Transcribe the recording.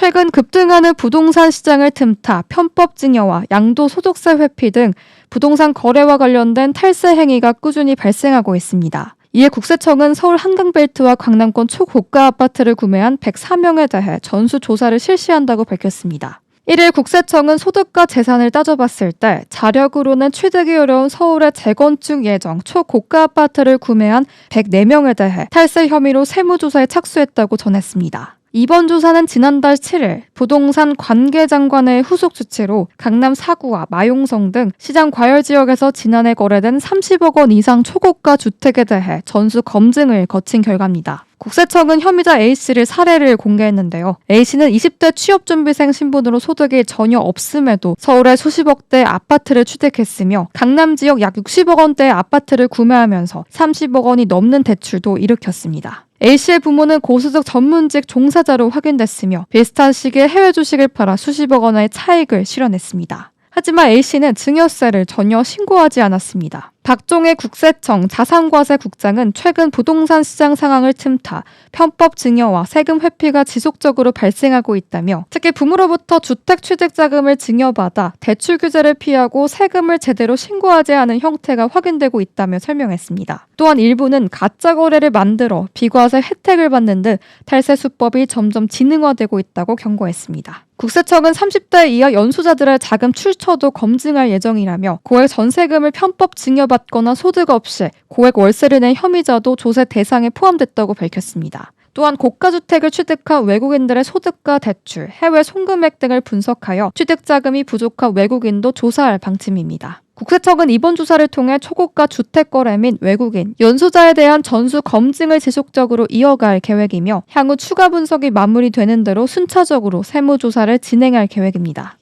최근 급등하는 부동산 시장을 틈타 편법 증여와 양도 소득세 회피 등 부동산 거래와 관련된 탈세 행위가 꾸준히 발생하고 있습니다. 이에 국세청은 서울 한강벨트와 강남권 초고가 아파트를 구매한 104명에 대해 전수 조사를 실시한다고 밝혔습니다. 1일 국세청은 소득과 재산을 따져봤을 때 자력으로는 취득이 어려운 서울의 재건축 예정 초고가 아파트를 구매한 104명에 대해 탈세 혐의로 세무조사에 착수했다고 전했습니다. 이번 조사는 지난달 7일 부동산 관계장관의 후속 주체로 강남 사구와 마용성 등 시장 과열 지역에서 지난해 거래된 30억 원 이상 초고가 주택에 대해 전수 검증을 거친 결과입니다. 국세청은 혐의자 A씨를 사례를 공개했는데요. A씨는 20대 취업준비생 신분으로 소득이 전혀 없음에도 서울의 수십억대 아파트를 취득했으며 강남 지역 약 60억 원대의 아파트를 구매하면서 30억 원이 넘는 대출도 일으켰습니다. A씨의 부모는 고수득 전문직 종사자로 확인됐으며 비슷한 시기에 해외 주식을 팔아 수십억 원의 차익을 실현했습니다. 하지만 A씨는 증여세를 전혀 신고하지 않았습니다. 박종혜 국세청 자산과세 국장은 최근 부동산 시장 상황을 틈타 편법 증여와 세금 회피가 지속적으로 발생하고 있다며 특히 부모로부터 주택 취득 자금을 증여받아 대출 규제를 피하고 세금을 제대로 신고하지 않은 형태가 확인되고 있다며 설명했습니다. 또한 일부는 가짜 거래를 만들어 비과세 혜택을 받는 등 탈세 수법이 점점 지능화되고 있다고 경고했습니다. 국세청은 30대 이하 연소자들의 자금 출처도 검증할 예정이라며 고액 전세금을 편법 증여 받거나 소득 없이 고액 월세를 낸 혐의자도 조세 대상에 포함됐다고 밝혔습니다. 또한 고가 주택을 취득한 외국인들의 소득과 대출, 해외 송금액 등을 분석하여 취득 자금이 부족한 외국인도 조사할 방침입니다. 국세청은 이번 조사를 통해 초고가 주택 거래 및 외국인, 연소자에 대한 전수 검증을 지속적으로 이어갈 계획이며 향후 추가 분석이 마무리되는 대로 순차적으로 세무 조사를 진행할 계획입니다.